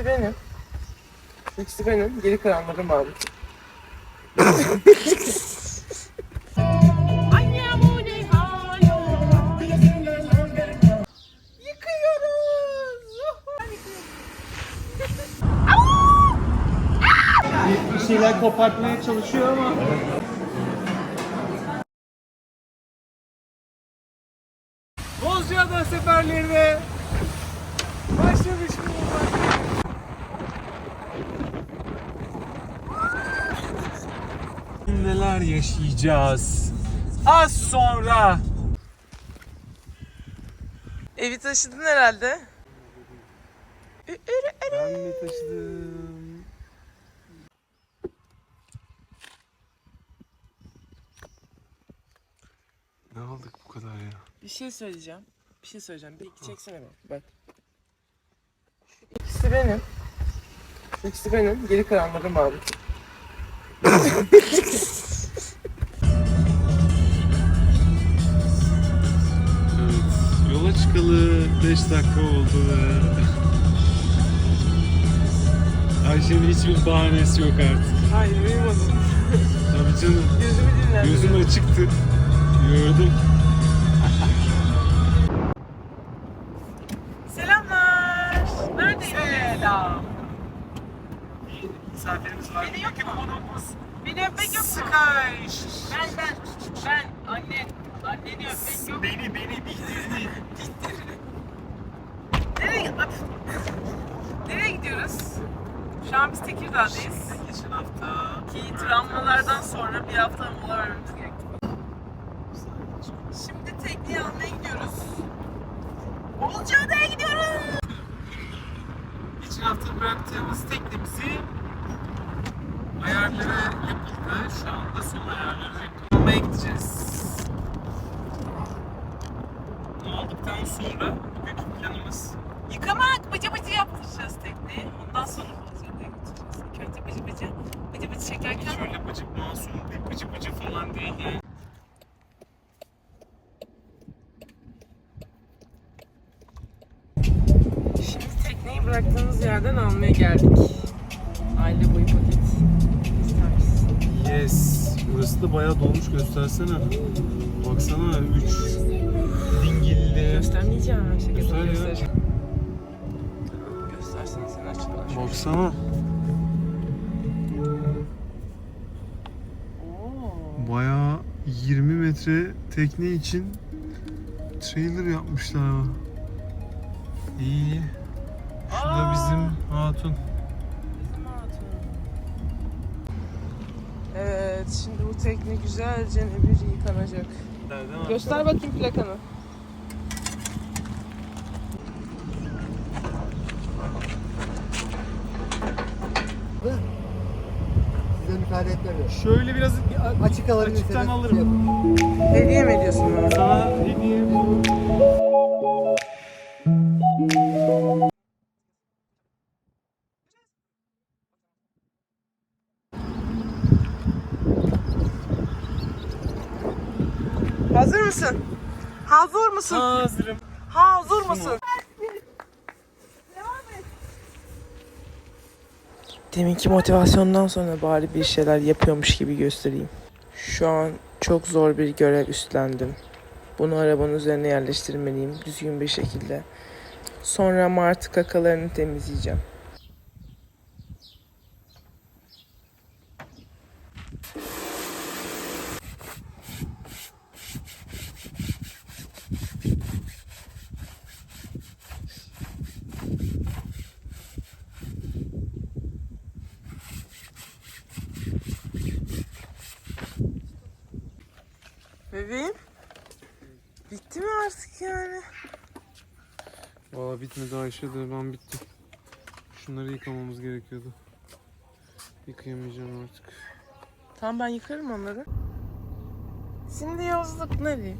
İkisi benim. Şu ikisi benim. Geri kalanları mavi. Şeyler kopartmaya çalışıyor ama. Bozcaada seferlerine başlamış bulunmak. Neler yaşayacağız? Az sonra. Evi taşıdın herhalde. Ben mi taşıdım? Ne aldık bu kadar ya? Bir şey söyleyeceğim. Bir şey söyleyeceğim. Bir iki çeksene bak. Bak. İkisi benim. İkisi benim. Geri kalanları mavi. 5 dakika oldu ve Ayşe'nin hiçbir bahanesi yok artık. Hayır uyumadım. Tabii canım. Gözümü dinlendim. Gözüm açıktı. Gördüm. Selamlar. Neredeyiz? Selam. Misafirimiz var. Beni yok mu? Konuğumuz Beni öpmek yok mu? Ben ben. Ben anne. Anneni öpmek yok. Beni beni bildirdi. Nereye, Öp. Nereye gidiyoruz? Şu an biz Tekirdağ'dayız. Geçen hafta Ki travmalardan sonra bir hafta mola vermemiz gerekti. Şimdi tekneyi almaya gidiyoruz. Olcay'da'ya gidiyoruz. Geçen hafta bıraktığımız teknemizi ayarları yapıldı. Şu anda son ayarları yapılmaya gideceğiz. Bunu aldıktan sonra bugünkü planımız Yıkamak, bıcı bıcı tekneyi. Ondan sonra Olcay'da'ya gideceğiz. İlk önce bıcı bıcı. Bıcı bıcı çekerken şöyle bıcık masum bir bıcı bıcı falan değil yani. Şimdi tekneyi bıraktığımız yerden almaya geldik. Aile boyu paket. İster misin? Yes. Burası da bayağı dolmuş göstersene. Baksana 3 dingilli. Göstermeyeceğim şekilde Göster ya. Baksana. Bayağı 20 metre tekne için trailer yapmışlar ama. İyi. Şu da Aa. bizim hatun. Bizim hatun. Evet, şimdi bu tekne güzelce bir yıkanacak. Göster bakayım plakanı. Etmiyorum. Şöyle biraz Açık alabilirseniz. Açıktan alırım. Hediye mi ediyorsun bana? sana hediye. Hazır mısın? Hazır mısın? Hazırım. Hazır mısın? Deminki motivasyondan sonra bari bir şeyler yapıyormuş gibi göstereyim. Şu an çok zor bir görev üstlendim. Bunu arabanın üzerine yerleştirmeliyim düzgün bir şekilde. Sonra martı kakalarını temizleyeceğim. Bebeğim. Bitti mi artık yani? Valla bitmedi Ayşe de ben bittim. Şunları yıkamamız gerekiyordu. Yıkayamayacağım artık. Tamam ben yıkarım onları. Şimdi yolculuk nereye?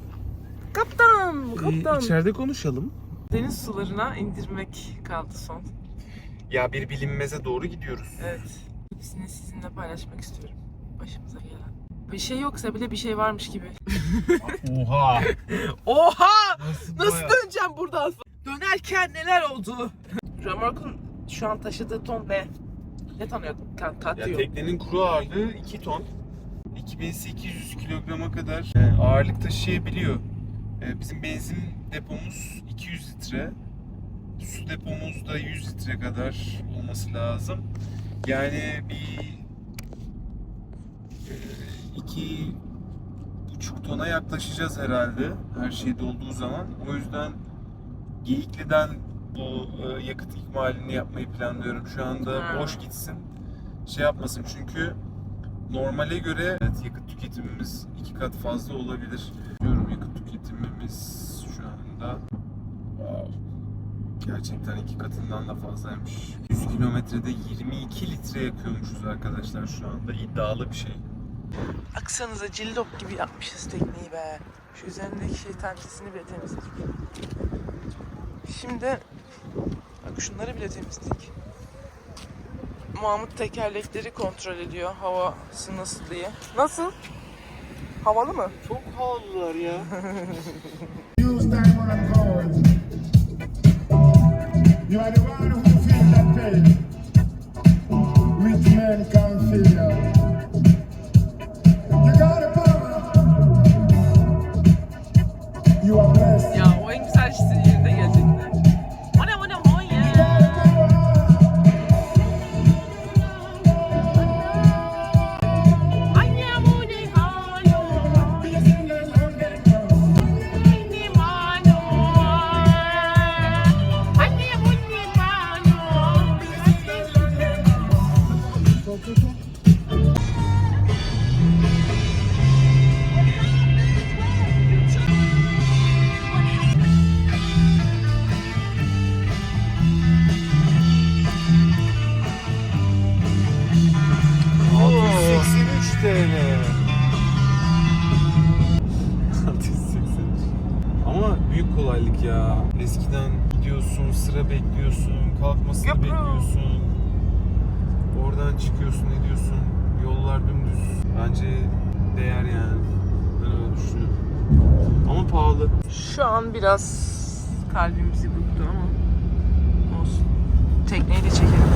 Kaptan, kaptan. içeride konuşalım. Deniz sularına indirmek kaldı son. Ya bir bilinmeze doğru gidiyoruz. Evet. Hepsini sizinle paylaşmak istiyorum. Başımıza gelen. Bir şey yoksa bile bir şey varmış gibi. Oha! Oha! Nasıl, Nasıl döneceğim buradan? Dönerken neler oldu? Römorkun şu an taşıdığı ton ne? Ne tanıyor? Ta- Ya tatıyor. teknenin kuru ağırlığı 2 ton. 2800 kilograma kadar e, ağırlık taşıyabiliyor. E, Bizim benzin depomuz 200 litre. Su depomuz da 100 litre kadar olması lazım. Yani bir iki buçuk tona yaklaşacağız herhalde her şey dolduğu zaman. O yüzden Geyikli'den bu e, yakıt ikmalini yapmayı planlıyorum. Şu anda Ha. boş gitsin. Şey yapmasın çünkü normale göre evet, yakıt tüketimimiz iki kat fazla olabilir. Diyorum yakıt tüketimimiz şu anda wow, gerçekten iki katından da fazlaymış. 100 kilometrede 22 litre yakıyormuşuz arkadaşlar şu anda. iddialı bir şey. Aksanıza cillop gibi yapmışız tekneyi be. Şu üzerindeki şey tentisini bile temizledik. Şimdi bak şunları bile temizledik. Mahmut tekerlekleri kontrol ediyor havası nasıl diye. Nasıl? Havalı mı? Çok havalılar ya. kolaylık ya. Eskiden gidiyorsun, sıra bekliyorsun, kalkmasını Yapıyor. bekliyorsun. Oradan çıkıyorsun, ne diyorsun? Yollar dümdüz. Bence değer yani. Ben öyle düşünüyorum. Ama pahalı. Şu an biraz kalbimizi burktu ama olsun. Tekneyi de çekelim.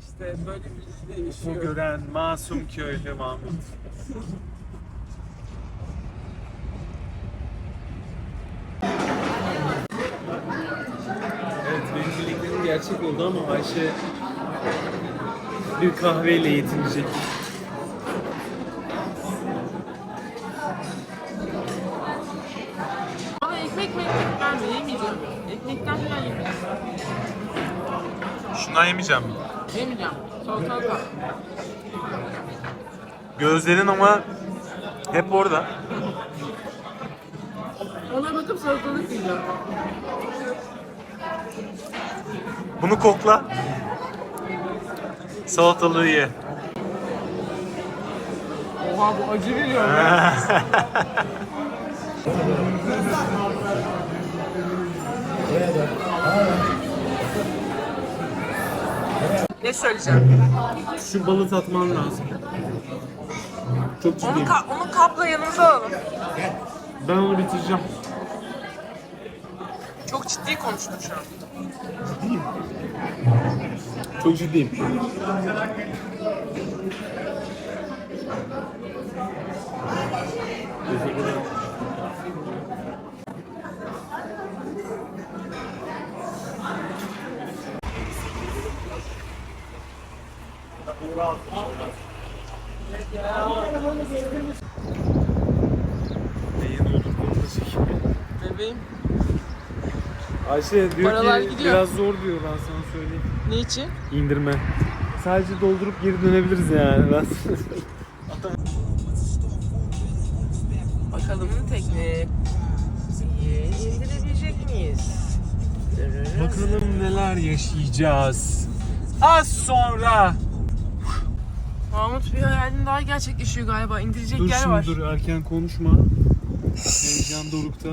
İşte böyle bir şey Bu yaşıyor. gören masum köylü Mahmut. Evet benim bildiklerim gerçek oldu ama Ayşe bir kahveyle yetinecek. Bana ekmek mi ekmek verme yemeyeceğim. Ekmekten falan yemeyeceğim. Şundan yemeyeceğim mi? Yemeyeceğim. Salatalık var. Gözlerin ama hep orada. Ona bakıp salatalık yiyeceğim. Bunu kokla. Salatalığı ye. Oha bu acı veriyor ya. ne söyleyeceğim? Şu balı tatman lazım. Çok Onu, ciddiyim. ka- onu kapla yanımıza alalım. Ben onu bitireceğim. Çok ciddi konuştum şu an. Çok ciddiyim. Teşekkür ederim. Bebeğim. Ayşe diyor Paralar ki gidiyor. biraz zor diyor ben sana söyleyeyim. Niçin? İndirme. Sadece doldurup geri dönebiliriz yani. Ben Bakalım tekne. indirebilecek miyiz? Bakalım neler yaşayacağız. Az sonra. Mahmut bir hayalin daha gerçekleşiyor galiba. İndirecek Dur yer şimdi var. dur erken konuşma. Heyecan dorukta.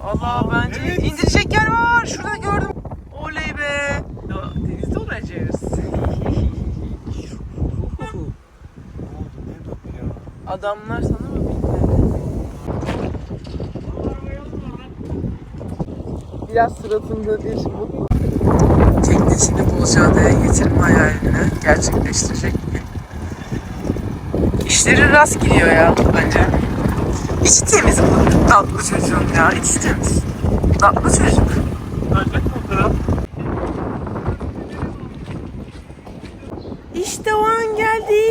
Allah Aa, bence evet. indirecek yer var. Şurada gördüm. Oley be. Ya, denizde olacağız. Adamlar sana mı? Biraz suratında bir mutlu. Teknesini Bozcaada'ya getirme hayalini gerçekleştirecek. İşleri rast gidiyor ya bence. İçi temiz bu tatlı çocuğum ya. İçi temiz. Tatlı çocuk. İşte o an geldi.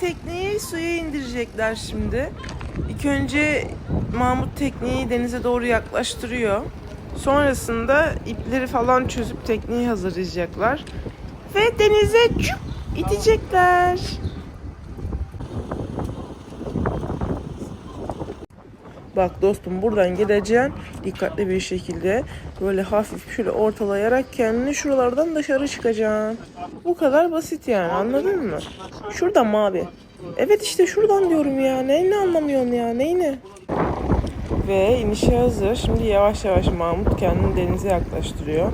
Tekneyi suya indirecekler şimdi. İlk önce Mahmut tekneyi denize doğru yaklaştırıyor. Sonrasında ipleri falan çözüp tekneyi hazırlayacaklar. Ve denize çup itecekler. Bak dostum buradan gideceksin dikkatli bir şekilde böyle hafif şöyle ortalayarak kendini şuralardan dışarı çıkacaksın. Bu kadar basit yani anladın mı? Şuradan mı abi? Evet işte şuradan diyorum ya. Neyini anlamıyorsun ya? Neyini? Ve inişe hazır. Şimdi yavaş yavaş Mahmut kendini denize yaklaştırıyor.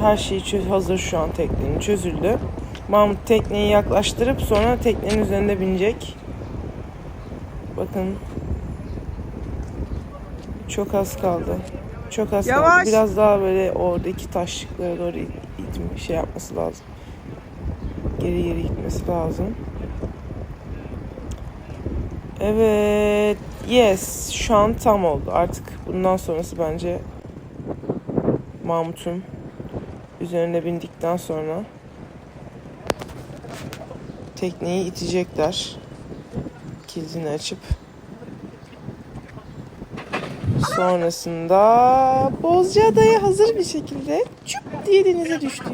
Her şey hazır şu an teknenin çözüldü. Mahmut tekneyi yaklaştırıp sonra teknenin üzerinde binecek. Bakın çok az kaldı. Çok az Yavaş. kaldı. Biraz daha böyle oradaki taşlıklara doğru it, itme- şey yapması lazım. Geri geri gitmesi lazım. Evet. Yes. Şu an tam oldu. Artık bundan sonrası bence Mahmut'un üzerine bindikten sonra tekneyi itecekler. Kilidini açıp Sonrasında Bozcaada'ya hazır bir şekilde çüp diye denize düştü.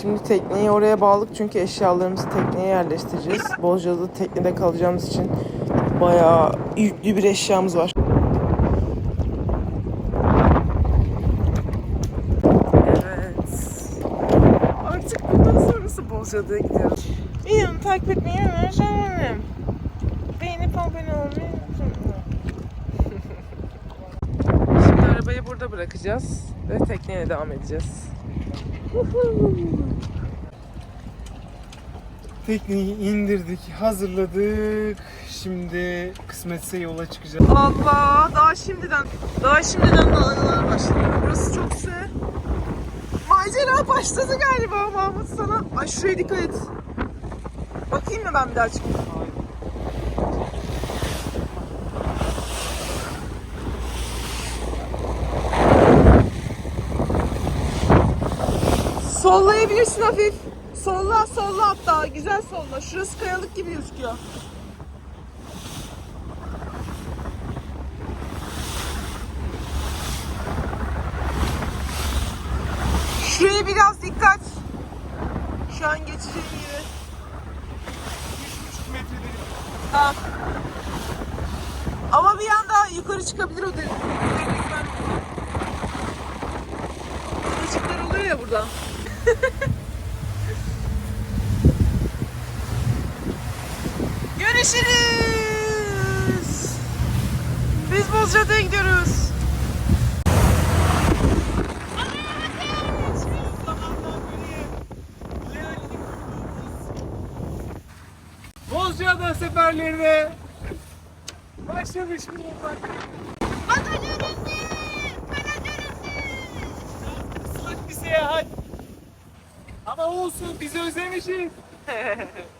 Şimdi tekneyi oraya bağladık çünkü eşyalarımızı tekneye yerleştireceğiz. Bozcaada'da teknede kalacağımız için bayağı yüklü bir eşyamız var. Evet. Artık bundan sonrası Bozcaada'ya gidiyoruz. Videomu takip etmeyi unutmayın. Beğenip abone olmayı unutmayın. Şimdi arabayı burada bırakacağız ve tekneye devam edeceğiz. Tekneyi indirdik, hazırladık. Şimdi kısmetse yola çıkacağız. Allah daha şimdiden daha şimdiden dalgalar başladı. Burası çok güzel. Macera başladı galiba Mahmut sana. Ay şuraya dikkat et. Bakayım mı ben bir daha çıkayım? Sollayabilirsin hafif. Solla, solla hatta. Güzel solla. Şurası kayalık gibi gözüküyor. Şuraya biraz dikkat. Şu an geçeceğim yere. 3,5 metrede Tamam. Ama bir anda yukarı çıkabilir o delik. Işıklar oluyor ya burada. Görüşürüz. Biz Bozcaada'ya gidiyoruz. Seferlerine başlamış bulunmak. Islak bir seyahat. Ama olsun biz özlemişiz.